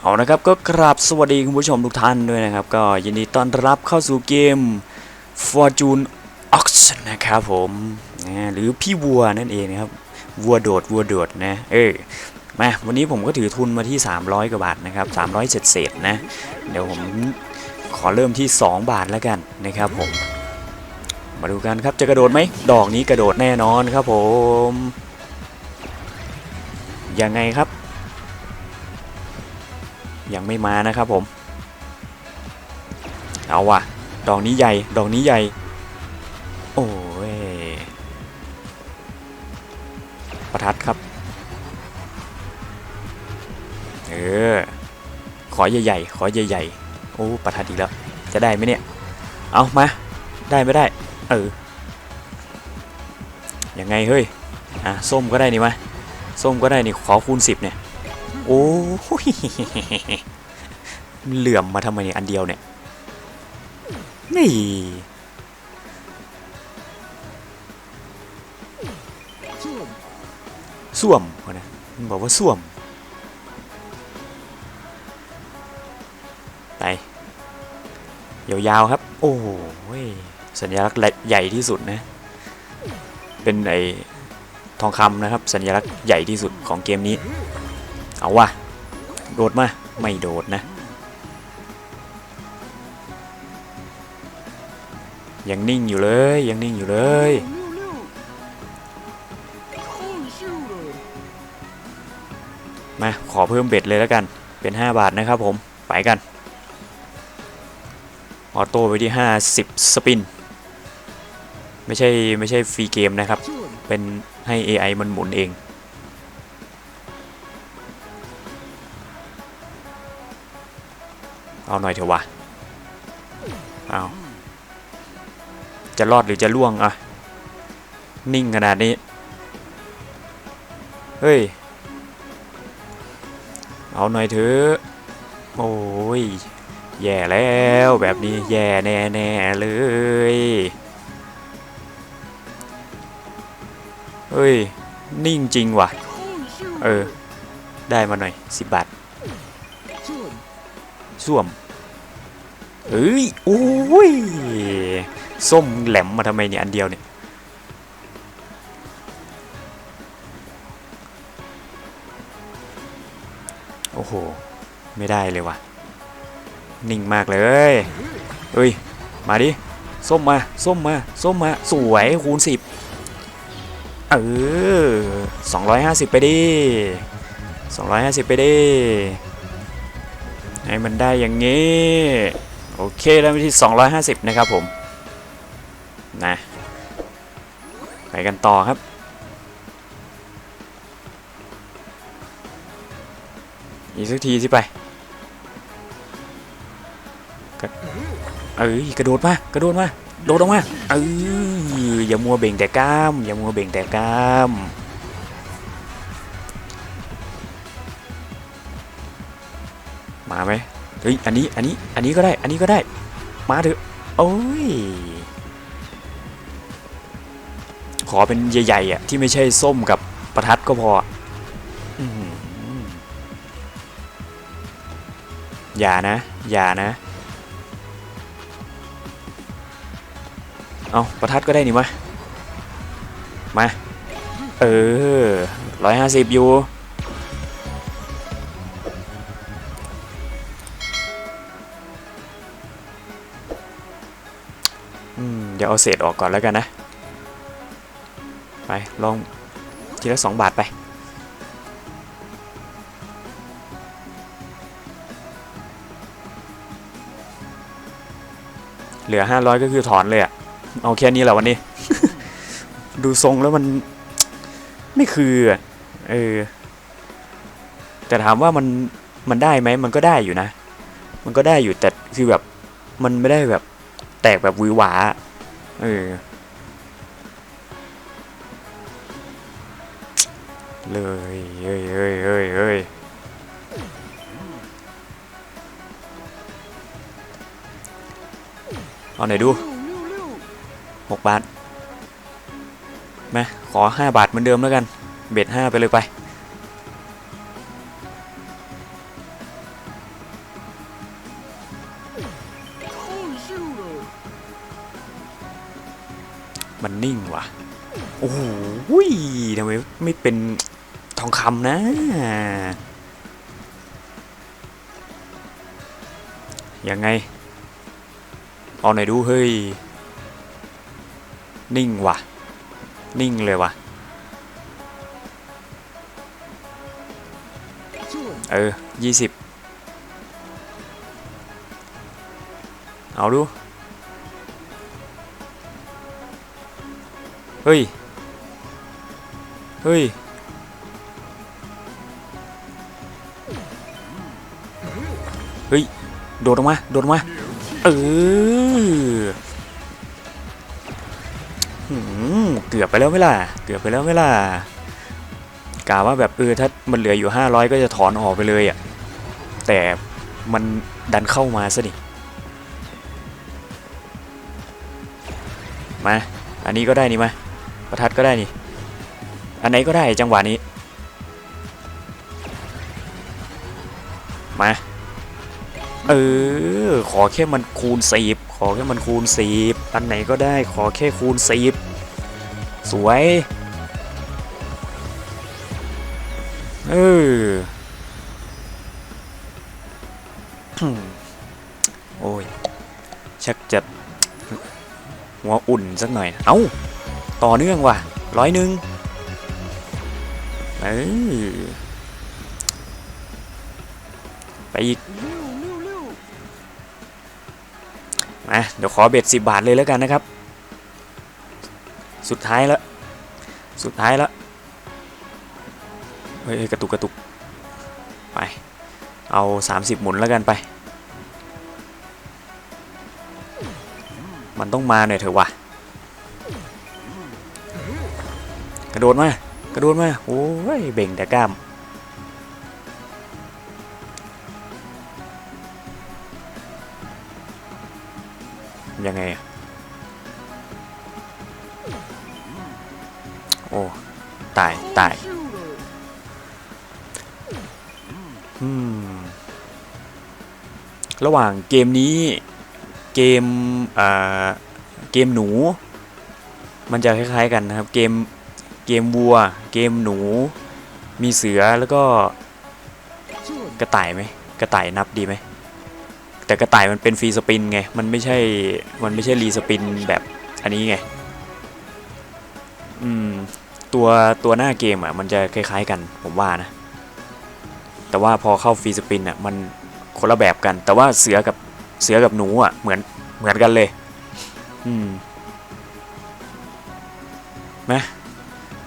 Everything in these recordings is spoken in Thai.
เอานะครับก็กราบสวัสดีคุณผู้ชมทุกท่านด้วยนะครับ ก็ยินดีต้อนรับเข้าสู่เกม Fortune Ox นะครับผมนะหรือพี่วัวนั่นเองนะครับ วัวโดดวัวโดดนะเออมาวันนี้ผมก็ถือทุนมาที่ 300 กว่าบาทนะครับ 300เศษเศษนะ เดี๋ยวผมขอเริ่มที่ 2 บาทแล้วกันนะครับผม มาดูกันครับจะกระโดดไหมดอกนี้กระโดดแน่นอนครับผมยังไงครับ ยังไม่มานะครับผม เอาว่ะ ดอกนี้ใหญ่ ดอกนี้ใหญ่ โอ้ย ประทัดครับ เออ ขอใหญ่ๆ ขอใหญ่ๆ โอ้ ประทัดอีกแล้ว จะได้ไหมเนี่ย เอามา ได้ไม่ได้ เออ ยังไงเฮ้ย อะ ส้มก็ได้นี่มาส้มก็ได้นี่ ขอคูณสิบเนี่ย โอ้ยเหลื่อมมาทำไมเนี่ยอันเดียวเนี่ย นี่ส้วมนะมันบอกว่าส้วม ไป ยาวๆครับ โอ้ยสัญลักษณ์ใหญ่ที่สุดนะ เป็นไอทองคำนะครับ สัญลักษณ์ใหญ่ที่สุดของเกมนี้ เอาวะโดดมา ไม่โดดนะ ยังนิ่งอยู่เลย ยังนิ่งอยู่เลยมาขอเพิ่มเบ็ดเลยแล้วกัน เป็น 5 บาทนะครับผม ไปกัน ออโต้ไปที่ 50 สปิน ไม่ใช่ ไม่ใช่ฟรีเกมนะครับ เป็นให้ AI มันหมุนเอง เอาหน่อยเถอะวะเอาจะรอดหรือจะล่วงอะนิ่งขนาดนี้ เฮ้ย เอาหน่อยเถอะ โอ้ย แย่แล้วแบบนี้แย่แน่ๆเลย เฮ้ย นิ่งจริงว่ะ เออ ได้มาหน่อย 10 บาทส้วม เอ้ยโอ้ยส้มแหลมมาทำไมเนี่ยอันเดียวเนี่ยโอ้โห ไม่ได้เลยว่ะ นิ่งมากเลยเฮ้ย มาดิ ส้มมา ส้มมา ส้มมา สวยคูณสิบเออสองร้อยห้าสิบไปดิสองร้อยห้าสิบไปดิ ให้มันได้อย่างนี้ โอเคแล้วไปที่250 นะครับผม นะ ไปกันต่อครับ อีกสักทีสิไปกระเอ้ยกระโดดมากระโดดมาโดดออกมาเอ้ยอย่ามัวเบ่งแต่กล้าม อย่ามัวเบ่งแต่กล้ามมาไหม เฮ้ยอันนี้อันนี้อันนี้ก็ได้ อันนี้ก็ได้ มาเถอะโอ้ยขอเป็นใหญ่ๆอะที่ไม่ใช่ส้มกับประทัดก็พออย่านะ อย่านะ เอาประทัดก็ได้นี่มามา เออร้อยห้าสิบอยู่ ดี๋ยวเอาเศษออกก่อนแล้วกันนะ ไป ลองทีละสองบาทไป เหลือห้าร้อยก็คือถอนเลยอะเอาแค่นี้แหละวันนี้ ดูทรงแล้วมันไม่คืออะเออแต่ถามว่ามันมันได้ไหมมันก็ได้อยู่นะ มันก็ได้อยู่แต่คือแบบมันไม่ได้แบบแตกแบบหวือหวาอะ เออ เลยเฮ้ยเฮ้ยเฮ้ยเฮ้ยเอาไหนดูหกบาทมาขอห้าบาทเหมือนเดิมแล้วกัน เบ็ดห้าไปเลยไป มันนิ่งว่ะ โอ้โหยทำไมไม่เป็นทองคำนะ ยังไง เอาหน่อยดูเฮ้ย นิ่งว่ะ นิ่งเลยว่ะ เออยี่สิบเอาดู เฮ้ย เฮ้ย เฮ้ย โดดออกมา โดดออกมา เออเกือบไปแล้วไม่ล่ะ เกือบไปแล้วไม่ล่ะกะว่าแบบเออถ้ามันเหลืออยู่ 500 ก็จะถอนออกไปเลยอะ่ะ แต่มันดันเข้ามาซะดิมา อันนี้ก็ได้นี่มา ประทัดก็ได้นี่ อันไหนก็ได้จังหวะนี้ มา เออ ขอแค่มันคูณสีบขอแค่มันคูณสีบอันไหนก็ได้ ขอแค่คูณสีบสวย เออโอ้ย ชักจะหัวอุ่นสักหน่อย เอ้า ต่อเนื่องว่ะร้อยหนึ่งเออไปอีกมาเดี๋ยวขอเบ็ดสิบาทเลยแล้วกันนะครับ สุดท้ายแล้ว สุดท้ายแล้วเฮ้ยกระตุกกระตุก ไป เอา 30 หมุนแล้วกันไป มันต้องมาหน่อยเถอะวะ กระโดดมากระโดดมาโอ้ยเบ่งแต่กล้ามยังไงอะโอ้ ตาย ตาย อืม ระหว่างเกมนี้ เกม อ่า เกมหนู มันจะคล้าย ๆ กันนะครับ เกม เกมวัว เกมหนู มีเสือแล้วก็กระต่ายไหมกระต่ายนับดีไหมแต่กระต่ายมันเป็นฟรีสปินไง มันไม่ใช่ มันไม่ใช่รีสปินแบบอันนี้ไง อืม ตัวตัวหน้าเกมอะ มันจะคล้าย ๆกันผมว่านะ แต่ว่าพอเข้าฟรีสปินอะ มันคนละแบบกัน แต่ว่าเสือกับเสือกับหนูอะ เหมือนเหมือนกันเลย อืมมา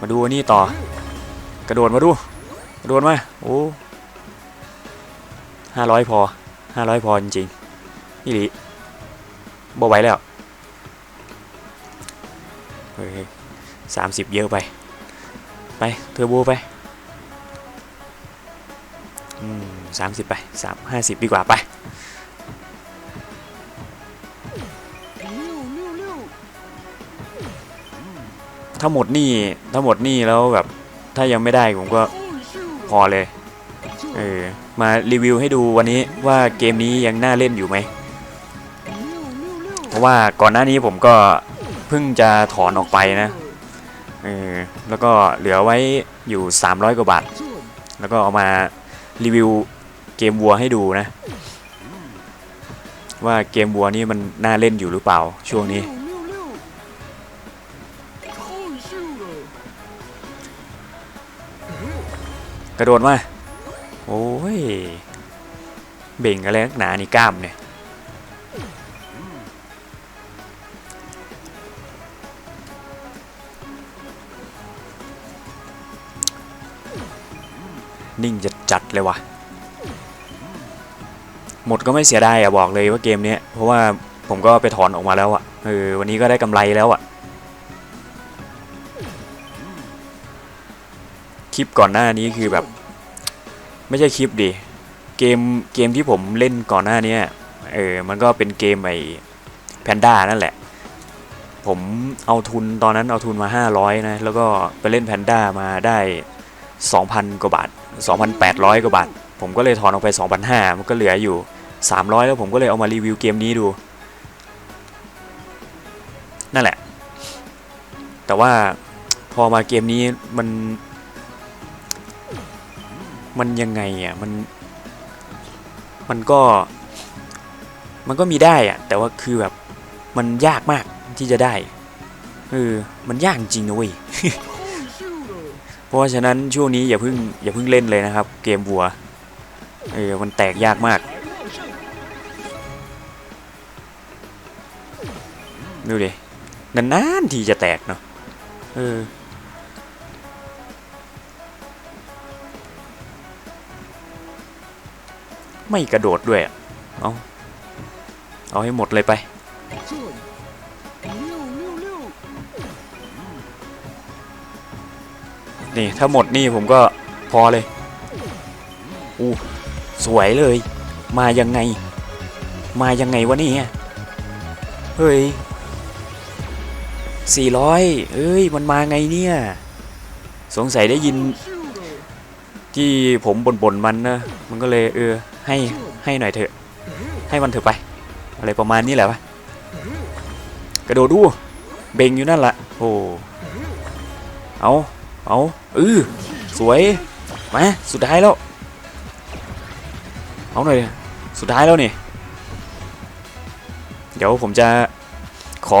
มาดูนนี้ต่อ กระโดดมาดู กระโดดมาโอ้ห้าร้อยพอห้าร้อยพอจริงๆนี่หลีบ่ไหวแล้วเฮ้ยสามสิบเยอะไป ไปเทอร์โบไปอืมสามสิบไปสามห้าสิบดีกว่าไป ถ้าหมดนี่ถ้าหมดนี่แล้วแบบถ้ายังไม่ได้ผมก็พอเลยเออมารีวิวให้ดูวันนี้ว่าเกมนี้ยังน่าเล่นอยู่ไหมเพราะว่าก่อนหน้านี้ผมก็เพิ่งจะถอนออกไปนะเออแล้วก็เหลือไว้อยู่ 300 กว่าบาท แล้วก็เอามารีวิวเกมวัวให้ดูนะ ว่าเกมวัวนี่มันน่าเล่นอยู่หรือเปล่าช่วงนี้ กระโดดมา โอ้ย เบ่งอะไรนักหนา นี่กล้ามเนี่ย นิ่งจะจัดเลยว่ะ หมดก็ไม่เสียดายอะบอกเลยว่าเกมเนี้ยเพราะว่าผมก็ไปถอนออกมาแล้วอะเออ วันนี้ก็ได้กำไรแล้วอะ ลิปก่อนหน้านี้คือแบบ ไม่ใช่คลิปดิเกมเกมที่ผมเล่นก่อนหน้านี้เออมันก็เป็นเกมไอแพนด้านั่นแหละ ผมเอาทุนตอนนั้นเอาทุนมา 500 นะ แล้วก็ไปเล่นแพนด้ามาได้ 2,000 กว่าบาท 2,800 กว่าบาท ผมก็เลยถอนออกไป 2,500 มันก็เหลืออยู่ 300 แล้วผมก็เลยเอามารีวิวเกมนี้ดู นั่นแหละ แต่ว่าพอมาเกมนี้มัน มันยังไงอะมัน มันก็ มันก็มีได้อะ แต่ว่าคือแบบมันยากมากที่จะได้เออมันยากจริงนะเว้ยเพราะฉะนั้นช่วงนี้อย่าเพิ่งอย่าเพิ่งเล่นเลยนะครับ เกมวัวเออมันแตกยากมากดูดินานๆทีจะแตกเนาะเออ ไม่กระโดดด้วยอะเอาเอาให้หมดเลยไป นี่ถ้าหมดนี่ผมก็พอเลย อู้สวยเลย มายังไง มายังไงวะนี่เฮ้ยสี่ร้อยเอ้ย มันมาไงเนี่ย สงสัยได้ยิน ที่ผมบ่นๆมันนะมันก็เลยเออให้ให้หน่อยเถอะ ให้มันเถอะไป อะไรประมาณนี้แหละวะกระโดดดูเบ่งอยู่นั่นแหละโอ้เอาเอาเออสวยมาสุดท้ายแล้ว เอาหน่อยสุดท้ายแล้วนี่เดี๋ยวผมจะขอ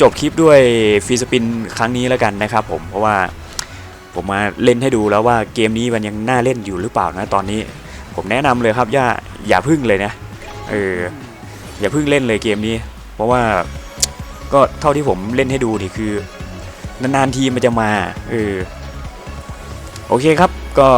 จบคลิปด้วยฟรีสปินครั้งนี้แล้วกันนะครับผมเพราะว่า ผมมาเล่นให้ดูแล้วว่าเกมนี้มันยังน่าเล่นอยู่หรือเปล่านะตอนนี้ ผมแนะนำเลยครับอย่าอย่าพึ่งเลยนะเอออย่าพึ่งเล่นเลยเกมนี้ เพราะว่าก็เท่าที่ผมเล่นให้ดูนี่คือนานๆทีมันจะมาเออโอเคครับก็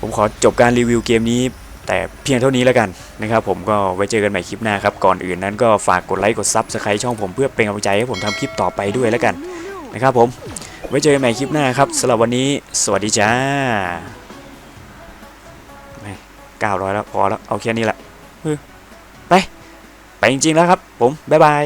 ผมขอจบการรีวิวเกมนี้ แต่เพียงเท่านี้แล้วกันนะครับ ผมก็ไว้เจอกันใหม่คลิปหน้าครับ ก่อนอื่นนั้นก็ฝากกดไลค์กดซับสไครต์ช่องผมเพื่อเป็นกำลังใจให้ผมทำคลิปต่อไปด้วยแล้วกันนะครับผม ไว้เจอกันใหม่คลิปหน้าครับสำหรับวันนี้ สวัสดีจ้าเก้าร้อยแล้วพอแล้วเอาแค่นี้แหละไป ไปจริงๆแล้วครับ ผม บ๊ายบาย